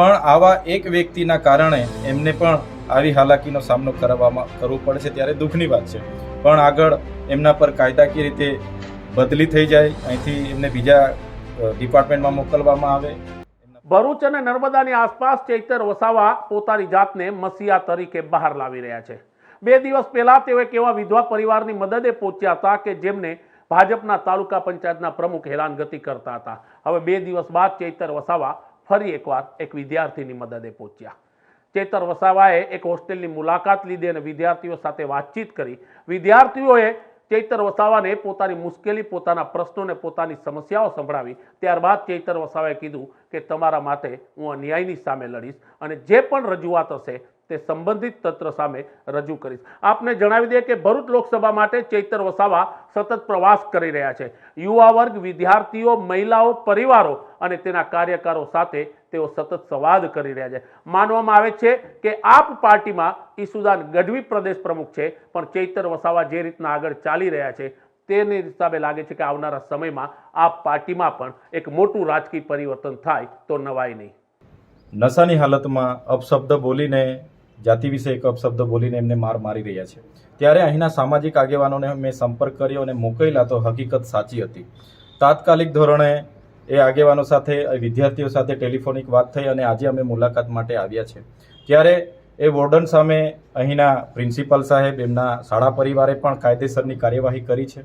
પણ આવા એક વ્યક્તિના કારણે એમને પણ આવી હાલાકીનો સામનો કરવામાં કરવો પડે છે ત્યારે દુઃખની વાત છે. પણ આગળ એમના પર કાયદાકીય રીતે બદલી થઈ જાય, અહીંથી એમને બીજા ડિપાર્ટમેન્ટમાં મોકલવામાં આવે. ભરૂચ અને નર્મદાની આસપાસ ચૈતર વસાવા પોતાની જાતને મસીહા તરીકે બહાર લાવી રહ્યા છે. બે દિવસ પહેલા તેઓ એક એવા વિધવા પરિવારની મદદે પહોંચ્યા હતા કે જેમને ભાજપના તાલુકા પંચાયતના પ્રમુખ હેરાનગતિ કરતા હતા. હવે બે દિવસ બાદ ચૈતર વસાવા ફરી એકવાર એક વિદ્યાર્થીની મદદે પહોંચ્યા. ચેતર વસાવાએ એક હોસ્ટેલની મુલાકાત લીધી અને વિદ્યાર્થીઓ સાથે વાતચીત કરી. વિદ્યાર્થીઓએ ચૈતર વસાવાને પોતાની મુશ્કેલી, પોતાના પ્રશ્નોને પોતાની સમસ્યાઓ સંભળાવી. ત્યારબાદ ચૈતર વસાવાએ કીધું કે, તમારા માટે હું અન્યાયની સામે લડીશ અને જે પણ રજૂઆત હશે તે સંબંધિત તંત્ર સામે રજૂ કરીશ. આપને જણાવી દઈએ કે ભરૂચ લોકસભા માટે ચૈતર વસાવા સતત પ્રવાસ કરી રહ્યા છે. યુવા વર્ગ, વિદ્યાર્થીઓ, મહિલાઓ, પરિવારો અને તેના કાર્યકરો સાથે તેઓ સતત સંવાદ કરી રહ્યા છે. માનવામાં આવે છે કે આપ પાર્ટીમાં ઈસુદાન ગઢવી પ્રદેશ પ્રમુખ છે, પણ ચૈતર વસાવા જે રીતના આગળ ચાલી રહ્યા છે, તેની હિસાબે લાગે છે કે આવનારા સમયમાં આપ પાર્ટીમાં પણ એક મોટું રાજકીય પરિવર્તન થાય તો નવાય નહીં. નશાની હાલતમાં અપશબ્દ બોલીને જાતિ વિશે એક અપશબ્દ બોલીને એમને માર મારી રહ્યા છે. ત્યારે અહીંના સામાજિક આગેવાનોને મેં સંપર્ક કર્યો અને મોકલેલા તો હકીકત સાચી હતી. તાત્કાલિક ધોરણે એ આગેવાનો સાથે વિદ્યાર્થીઓ સાથે ટેલિફોનિક વાત થઈ અને આજે અમે મુલાકાત માટે આવ્યા છે. ત્યારે એ વોર્ડન સામે અહીંના પ્રિન્સિપાલ સાહેબ, એમના શાળા પરિવારે પણ કાયદેસરની કાર્યવાહી કરી છે.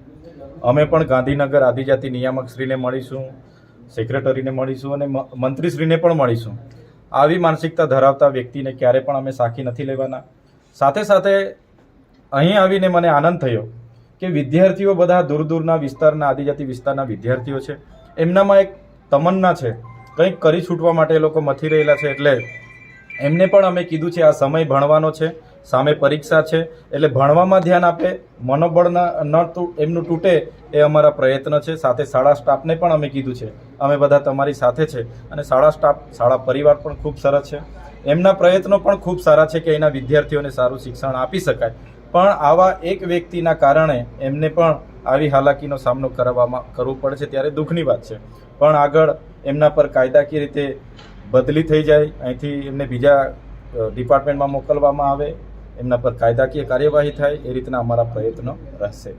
અમે પણ ગાંધીનગર આદિજાતિ નિયામકશ્રીને મળીશું, સેક્રેટરીને મળીશું અને મંત્રીશ્રીને પણ મળીશું. આવી માનસિકતા ધરાવતા વ્યક્તિને ક્યારે પણ અમે સાખી નથી લેવાના. સાથે સાથે અહીં આવીને મને આનંદ થયો કે વિદ્યાર્થીઓ બધા દૂર દૂરના વિસ્તારના આદિજાતિ વિસ્તારના વિદ્યાર્થીઓ છે. એમનામાં એક તમન્ના છે. કંઈક કરી છૂટવા માટે એ લોકો મથી રહેલા છે એટલે એમને પણ અમે કીધું છે આ સમય ભણવાનો છે, સામે પરીક્ષા છે એટલે ભણવામાં ધ્યાન આપે, મનોબળ ન એમનું તૂટે એ અમારા પ્રયત્ન છે. સાથે શાળા સ્ટાફને પણ અમે કીધું છે. અમે બધા તમારી સાથે છે અને શાળા સ્ટાફ શાળા પરિવાર પણ ખૂબ સરસ છે. એમના પ્રયત્નો પણ ખૂબ સારા છે કે એના વિદ્યાર્થીઓને સારું શિક્ષણ આપી શકાય. પણ આવા એક વ્યક્તિના કારણે એમને પણ આવી હાલાકીનો સામનો કરવામાં, કરવો પડે છે ત્યારે દુઃખની વાત છે. પણ આગળ એમના પર કાયદાકીય રીતે બદલી થઈ જાય, અહીંથી એમને બીજા ડિપાર્ટમેન્ટમાં મોકલવામાં આવે, એમના પર કાયદાકીય કાર્યવાહી થાય, એ રીતના અમારા પ્રયત્નો રહેશે.